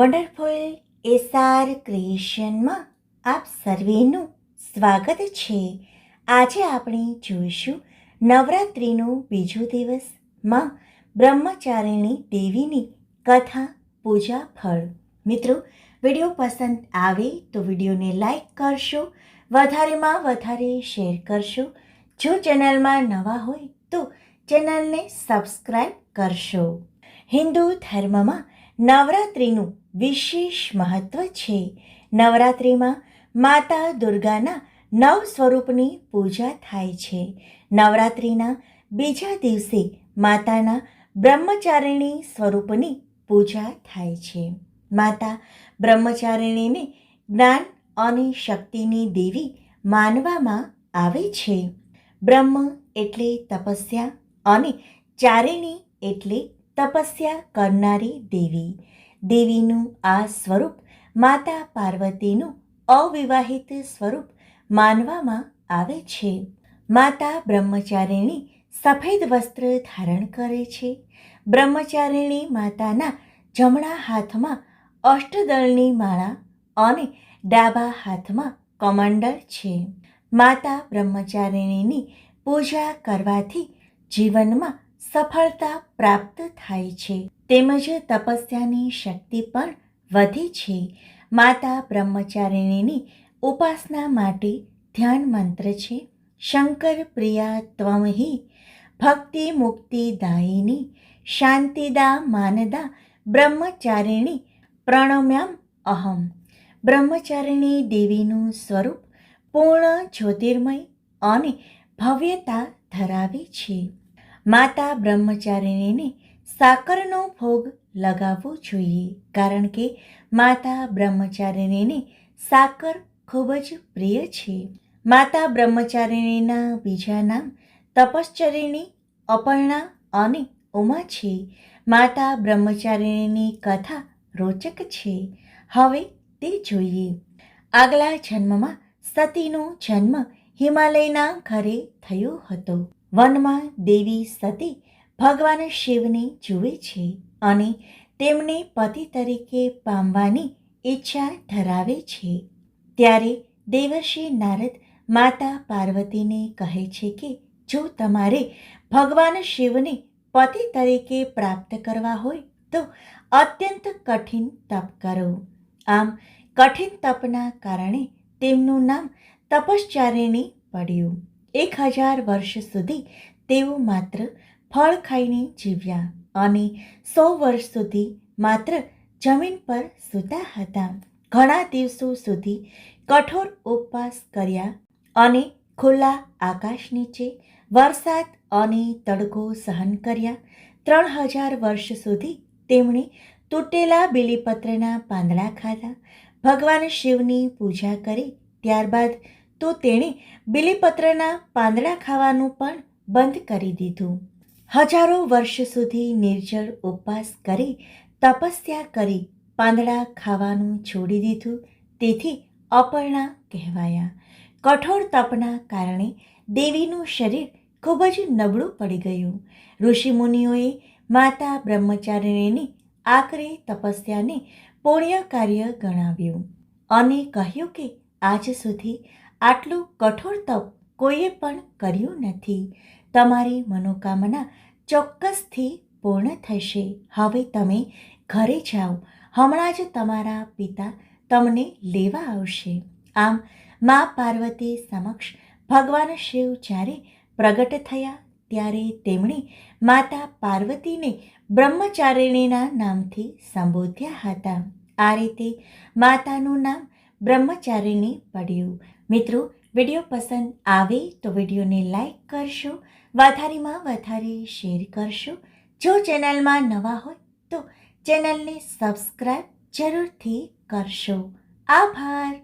Wonderful SR ક્રિએશનમાં આપ સર્વેનું સ્વાગત છે. આજે આપણે જોઈશું નવરાત્રિનો બીજો દિવસમાં બ્રહ્મચારિણી દેવીની કથા પૂજા ફળ. મિત્રો, વીડિયો પસંદ આવે તો વિડીયોને લાઈક કરશો, વધારેમાં વધારે શેર કરશો. જો ચેનલમાં નવા હોય તો ચેનલને સબસ્ક્રાઈબ કરશો. હિન્દુ ધર્મમાં નવરાત્રિનું વિશેષ મહત્વ છે. નવરાત્રિમાં માતા દુર્ગાના નવ સ્વરૂપની પૂજા થાય છે. નવરાત્રિના બીજા દિવસે માતાના બ્રહ્મચારિણી સ્વરૂપની પૂજા થાય છે. માતા બ્રહ્મચારિણીને જ્ઞાન અને શક્તિની દેવી માનવામાં આવે છે. બ્રહ્મ એટલે તપસ્યા અને ચારિણી એટલે તપસ્યા કરનારી દેવી. દેવીનું આ સ્વરૂપ માતા પાર્વતીનું અવિવાહિત સ્વરૂપ માનવામાં આવે છે. માતા બ્રહ્મચારિણી સફેદ વસ્ત્ર ધારણ કરે છે. બ્રહ્મચારિણી માતાના જમણા હાથમાં અષ્ટદળની માળા અને ડાબા હાથમાં કમંડળ છે. માતા બ્રહ્મચારિણીની પૂજા કરવાથી જીવનમાં સફળતા પ્રાપ્ત થાય છે. તેમજ તપસ્યાની શક્તિ પણ વધે છે. માતા બ્રહ્મચારિણીની ઉપાસના માટે ધ્યાન મંત્ર છે. શંકર પ્રિયા ત્વમ હિ ભક્તિ મુક્તિ દાયિની, શાંતિદા માનદા બ્રહ્મચારિણી પ્રણમ્યામ અહમ. બ્રહ્મચારિણી દેવીનું સ્વરૂપ પૂર્ણ જ્યોતિર્મય અને ભવ્યતા ધરાવે છે. માતા બ્રહ્મચારિણીને સાકરનો ભોગ લગાવવો જોઈએ. કારણ કે માતા બ્રહ્મચારિણીને સાકર ખૂબ જ પ્રિય છે. માતા બ્રહ્મચારિણીના બીજા નામ તપશ્ચરિણી, અપર્ણા અને ઉમા છે. માતા બ્રહ્મચારિણીની કથા રોચક છે. હવે તે જોઈએ. આગલા જન્મમાં સતીનો જન્મ હિમાલયના ઘરે થયો હતો. વનમાં દેવી સતી ભગવાન શિવને જુએ છે અને તેમને પતિ તરીકે પામવાની ઈચ્છા ધરાવે છે. ત્યારે દેવર્ષિ નારદ માતા પાર્વતીને કહે છે કે, જો તમારે ભગવાન શિવને પતિ તરીકે પ્રાપ્ત કરવા હોય, તો અત્યંત કઠિન તપ કરો. આમ કઠિન તપના કારણે તેમનું નામ તપશ્ચારિણી પડ્યું. એક હજાર વર્ષ સુધી તેઓ માત્ર ફળ ખાઈને જીવ્યા અને સો વર્ષ સુધી માત્ર જમીન પર સૂતા હતા. ઘણા દિવસો સુધી કઠોર ઉપવાસ કર્યા અને ખુલ્લા આકાશ નીચે વરસાદ અને તડકો સહન કર્યા. ત્રણ હજાર વર્ષ સુધી તેમણે તૂટેલા બીલીપત્રના પાંદડા ખાધા. ભગવાન શિવની પૂજા કરી, ત્યારબાદ તો તેણે બીલીપત્રના પાંદડા ખાવાનું પણ બંધ કરી દીધું. હજારો વર્ષ સુધી નિર્જળ ઉપવાસ કરી તપસ્યા કરી પાંદડા ખાવાનું છોડી દીધું. તેથી અપર્ણા કહેવાયા. કઠોર તપના કારણે દેવીનું શરીર ખૂબ જ નબળું પડી ગયું. ઋષિમુનિઓએ માતા બ્રહ્મચારિણીની આકરે તપસ્યાને પુણ્ય કાર્ય ગણાવ્યું અને કહ્યું કે આજ સુધી આટલું કઠોર તપ કોઈએ પણ કર્યું નથી. તમારી મનોકામના ચોક્કસથી પૂર્ણ થશે. હવે તમે ઘરે જાઓ. હમણાં જ તમારા પિતા તમને લેવા આવશે. આમ, મા પાર્વતી સમક્ષ ભગવાન શિવ જ્યારે પ્રગટ થયા, ત્યારે તેમણે માતા પાર્વતીને બ્રહ્મચારિણીના નામથી સંબોધ્યા હતા. આ રીતે માતાનું નામ બ્રહ્મચારિણી પડ્યું. મિત્રો, વીડિયો પસંદ આવે તો વિડીયોને લાઈક કરશો, વધારેમાં વધારે શેર કરશો. જો ચેનલમાં નવા હોય તો ચેનલને સબસ્ક્રાઈબ જરૂરથી કરશો. આભાર.